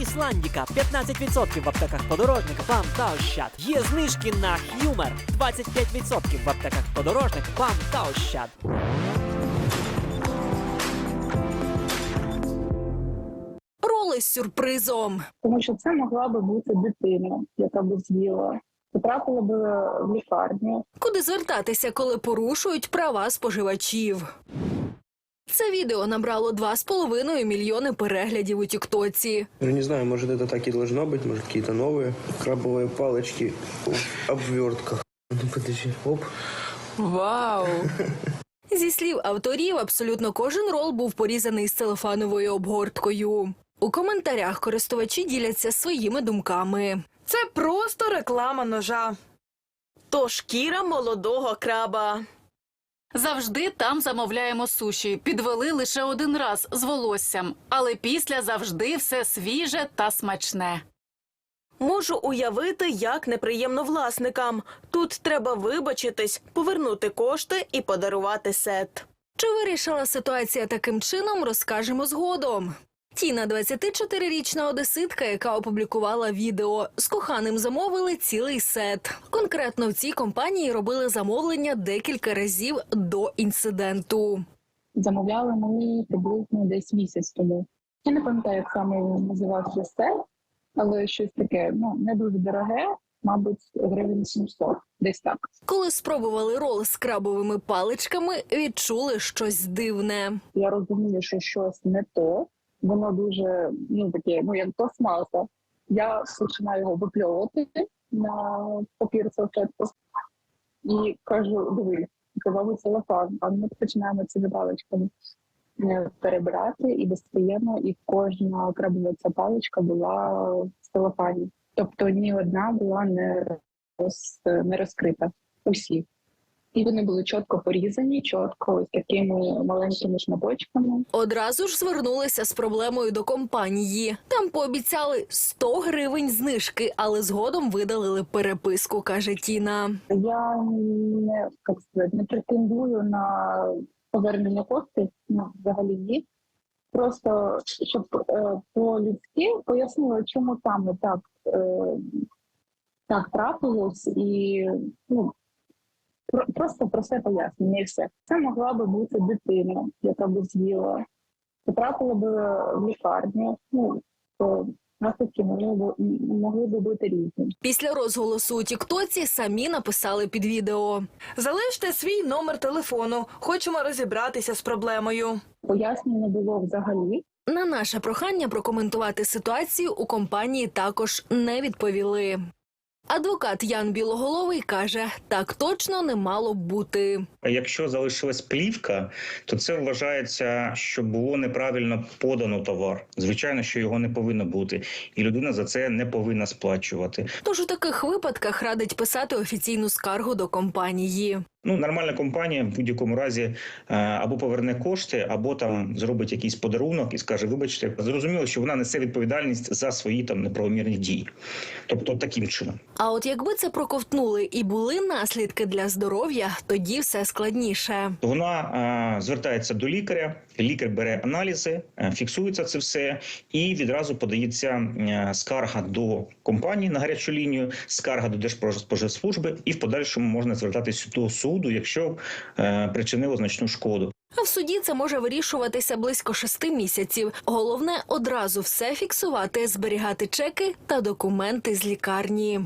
Ісландіка 15% в аптеках подорожник, вам та ощад. Є знижки на Х'юмер 25% в аптеках подорожник, вам та ощад. Роли з сюрпризом. тому що це могла би бути дитина, яка б з'їла, потрапила би в лікарню. Куди звертатися, коли порушують права споживачів? Це відео набрало 2,5 мільйони переглядів у Тіктоці. Ну, не знаю, может, это так и должно быть, может, какие-то новые крабовые палочки в обвертках. Ну, подожди, оп. Вау! Зі слів авторів, абсолютно кожен рол був порізаний з целофановою обгорткою. У коментарях користувачі діляться своїми думками. Це просто реклама ножа. То шкіра молодого краба. Завжди там замовляємо суші. Підвели лише один раз з волоссям, але після завжди все свіже та смачне. Можу уявити, як неприємно власникам. Тут треба вибачитись, повернути кошти і подарувати сет. Чи вирішила ситуація таким чином, розкажемо згодом. Тіна, 24-річна одеситка, яка опублікувала відео. З коханим замовили цілий сет. Конкретно в цій компанії робили замовлення декілька разів до інциденту. Замовляли мені приблизно десь місяць тому. Я не пам'ятаю, як саме називався сет, але щось таке, ну не дуже дороге, мабуть, гривень 700, десь так. Коли спробували рол з крабовими паличками, відчули щось дивне. Я розумію, що щось не то. Воно дуже ну таке, ну як пластмаса. Я починаю його випльовувати на папір салфетку і кажу: диви, казав целофан. А ми починаємо цими паличками е, перебирати і достаємо, і кожна крабова ця паличка була в целофані. Тобто ні одна була не роз, не розкрита. Усі. І вони були чітко порізані, чітко ось такими маленькими шматочками. Одразу ж звернулися з проблемою до компанії. Там пообіцяли 100 гривень знижки, але згодом видалили переписку, каже Тіна. Я не як сказати, не претендую на повернення коштів, ну взагалі ні. Просто щоб е, по-людськи пояснила, чому саме так, е, так трапилось, і ну просто про це пояснення і все. Це могла би бути дитина, яка б з'їла, потрапила би в лікарню. Ну то наслідки могли могли би бути різні. Після розголосу у Тіктоці самі написали під відео. Залиште свій номер телефону. Хочемо розібратися з проблемою. Пояснень не було взагалі. На наше прохання прокоментувати ситуацію у компанії також не відповіли. Адвокат Ян Білоголовий каже, так точно не мало б бути. Якщо залишилась плівка, то це вважається, що було неправильно подано товар. Звичайно, що його не повинно бути, і людина за це не повинна сплачувати. Тож у таких випадках радить писати офіційну скаргу до компанії. Ну, нормальна компанія в будь-якому разі е, або поверне кошти, або там зробить якийсь подарунок і скаже: вибачте, зрозуміло, що вона несе відповідальність за свої там неправомірні дії. Тобто таким чином. А от якби це проковтнули і були наслідки для здоров'я, тоді все складніше. Вона е, звертається до лікаря, лікар бере аналізи, е, фіксується це все, і відразу подається скарга до компанії на гарячу лінію, скарга до Держпродспоживслужби, і в подальшому можна звертатися до суду, якщо е, причинило значну шкоду. А в суді це може вирішуватися близько шести місяців. Головне одразу все фіксувати, зберігати чеки та документи з лікарні.